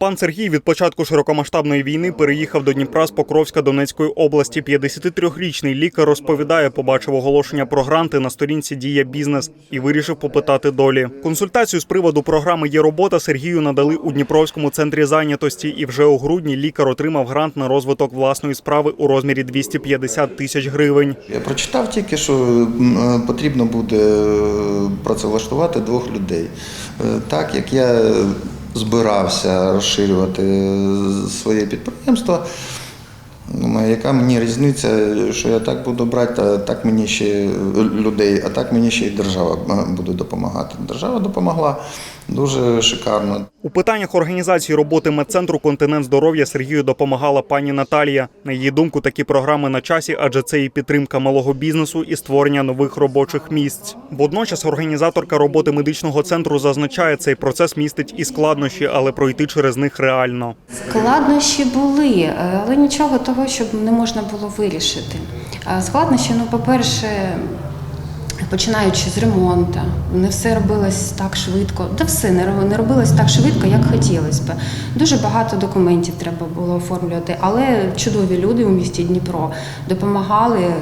Пан Сергій від початку широкомасштабної війни переїхав до Дніпра з Покровська Донецької області. 53-річний лікар розповідає, побачив оголошення про гранти на сторінці Дія бізнес і вирішив попитати долі. Консультацію з приводу програми є робота Сергію надали у Дніпровському центрі зайнятості. І вже у грудні лікар отримав грант на розвиток власної справи у розмірі 250 тисяч гривень. Я прочитав тільки, що е, потрібно буде е, працевлаштувати двох людей. Е, Так як я збирався розширювати своє підприємство, думаю, яка мені різниця, що я так буду брати, а так мені ще людей, а так мені ще й держава е, буде допомагати. Держава допомогла дуже шикарно. У питаннях організації роботи медцентру континент здоров'я Сергію допомагала пані Наталія. На її думку, такі програми на часі, адже це і підтримка малого бізнесу, і створення нових робочих місць. Водночас організаторка роботи медичного центру зазначає, цей процес містить і складнощі, але пройти через них реально. Складнощі були, але нічого того, щоб не можна було вирішити. Складнощі, ну, по-перше, починаючи з ремонту, не все робилось так швидко, та все не ро- не робилось так швидко, як хотілося б. Дуже багато документів треба було оформлювати, але чудові люди у місті Дніпро допомагали,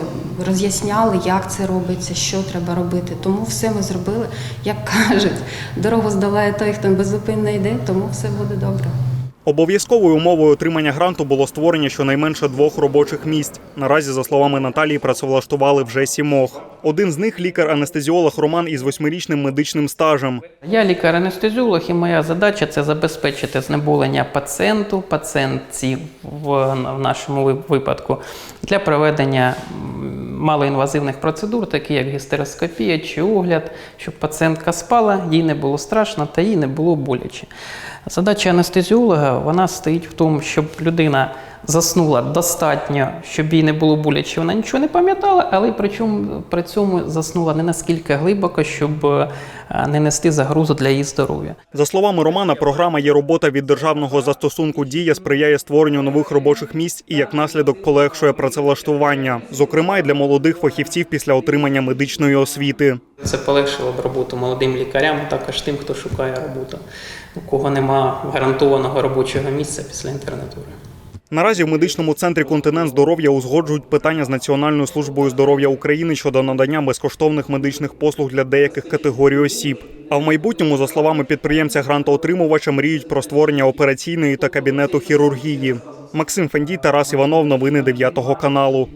роз'ясняли, як це робиться, що треба робити. Тому все ми зробили. Як кажуть, дорогу здолає той, хто беззупинно йде, тому все буде добре. Обов'язковою умовою отримання гранту було створення щонайменше двох робочих місць. Наразі, за словами Наталії, працевлаштували вже сімох. Один з них лікар-анестезіолог Роман із восьмирічним медичним стажем. Я лікар-анестезіолог, і моя задача це забезпечити знеболення пацієнту, пацієнтів в, нашому випадку для проведення малоінвазивних процедур, такі як гістероскопія чи огляд, щоб пацієнтка спала, їй не було страшно та їй не було боляче. Задача анестезіолога вона стоїть в тому, щоб людина заснула достатньо, щоб їй не було боляче, вона нічого не пам'ятала, але при цьому, при цьому заснула не наскільки глибоко, щоб е, не нести загрозу для її здоров'я. За словами Романа, програма є робота від державного застосунку дія сприяє створенню нових робочих місць і як наслідок полегшує працевлаштування, зокрема й для молодих фахівців після отримання медичної освіти. Це полегшило б роботу молодим лікарям, також тим, хто шукає роботу, у кого нема гарантованого робочого місця після інтернатури. Наразі в медичному центрі континент здоров'я узгоджують питання з Національною службою здоров'я України щодо надання безкоштовних медичних послуг для деяких категорій осіб. А в майбутньому, за словами підприємця грантоотримувача, мріють про створення операційної та кабінету хірургії. Максим Фендій, Тарас Іванов, новини 9 каналу.